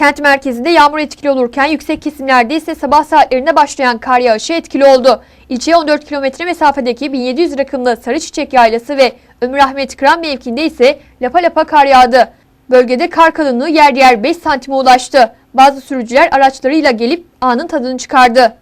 Kent merkezinde yağmur etkili olurken yüksek kesimlerde ise sabah saatlerinde başlayan kar yağışı etkili oldu. İlçeye 14 kilometre mesafedeki 1700 rakımlı Sarı Çiçek Yaylası ve Ömür Ahmet Kıran mevkinde ise lapa lapa kar yağdı. Bölgede kar kalınlığı yer yer 5 santime ulaştı. Bazı sürücüler araçlarıyla gelip anın tadını çıkardı.